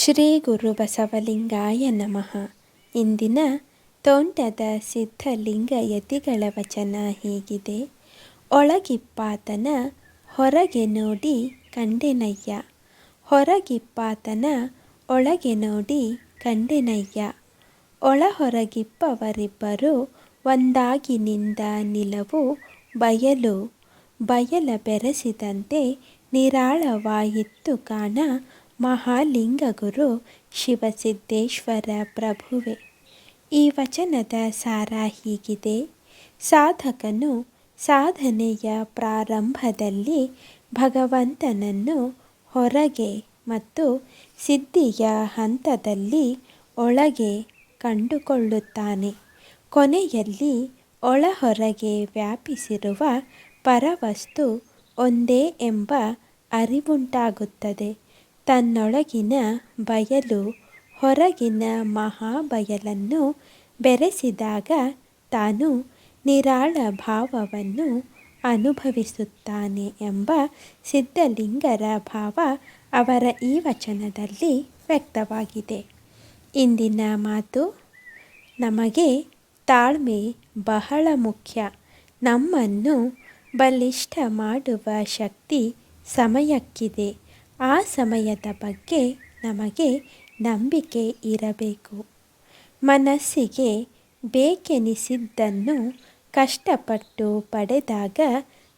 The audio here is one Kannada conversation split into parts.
ಶ್ರೀ ಗುರು ಬಸವಲಿಂಗಾಯ ನಮಃ. ಇಂದಿನ ತೋಂಟದ ಸಿದ್ಧಲಿಂಗ ಯತಿಗಳ ವಚನ ಹೀಗಿದೆ. ಒಳಗಿಪ್ಪಾತನ ಹೊರಗೆ ನೋಡಿ ಕಂಡೆನಯ್ಯ. ಹೊರಗಿಪ್ಪಾತನ ಒಳಗೆ ನೋಡಿ ಕಂಡೆನಯ್ಯ. ಒಳ ಹೊರಗಿಪ್ಪವರಿಬ್ಬರು ಒಂದಾಗಿನಿಂದ ನಿಲವು ಬಯಲು. ಬಯಲ ಬೆರೆಸಿದಂತೆ ನಿರಾಳವಾಯಿತ್ತು ಕಾಣ ಮಹಾಲಿಂಗಗುರು ಶಿವಸಿದ್ದೇಶ್ವರ ಪ್ರಭುವೆ. ಈ ವಚನದ ಸಾರ ಹೀಗಿದೆ. ಸಾಧಕನು ಸಾಧನೆಯ ಪ್ರಾರಂಭದಲ್ಲಿ ಭಗವಂತನನ್ನು ಹೊರಗೆ ಮತ್ತು ಸಿದ್ಧಿಯ ಹಂತದಲ್ಲಿ ಒಳಗೆ ಕಂಡುಕೊಳ್ಳುತ್ತಾನೆ. ಕೊನೆಯಲ್ಲಿ ಒಳಹೊರಗೆ ವ್ಯಾಪಿಸಿರುವ ಪರವಸ್ತು ಒಂದೇ ಎಂಬ ಅರಿವುಂಟಾಗುತ್ತದೆ. ತನ್ನೊಳಗಿನ ಬಯಲು ಹೊರಗಿನ ಮಹಾಬಯಲನ್ನು ಬೆರೆಸಿದಾಗ ತಾನು ನಿರಾಳ ಭಾವವನ್ನು ಅನುಭವಿಸುತ್ತಾನೆ ಎಂಬ ಸಿದ್ಧಲಿಂಗರ ಭಾವ ಅವರ ಈ ವಚನದಲ್ಲಿ ವ್ಯಕ್ತವಾಗಿದೆ. ಇಂದಿನ ಮಾತು ನಮಗೆ ತಾಳ್ಮೆ ಬಹಳ ಮುಖ್ಯ. ನಮ್ಮನ್ನು ಬಲಿಷ್ಠ ಮಾಡುವ ಶಕ್ತಿ ಸಮಯಕ್ಕಿದೆ. ಆ ಸಮಯದ ಬಗ್ಗೆ ನಮಗೆ ನಂಬಿಕೆ ಇರಬೇಕು. ಮನಸ್ಸಿಗೆ ಬೇಕೆನಿಸಿದ್ದನ್ನು ಕಷ್ಟಪಟ್ಟು ಪಡೆದಾಗ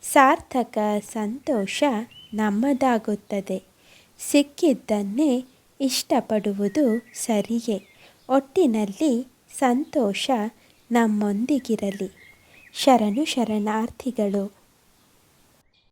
ಸಾರ್ಥಕ ಸಂತೋಷ ನಮ್ಮದಾಗುತ್ತದೆ. ಸಿಕ್ಕಿದ್ದನ್ನೇ ಇಷ್ಟಪಡುವುದು ಸರಿಯೇ. ಒಟ್ಟಿನಲ್ಲಿ ಸಂತೋಷ ನಮ್ಮೊಂದಿಗಿರಲಿ. ಶರಣು ಶರಣಾರ್ಥಿಗಳು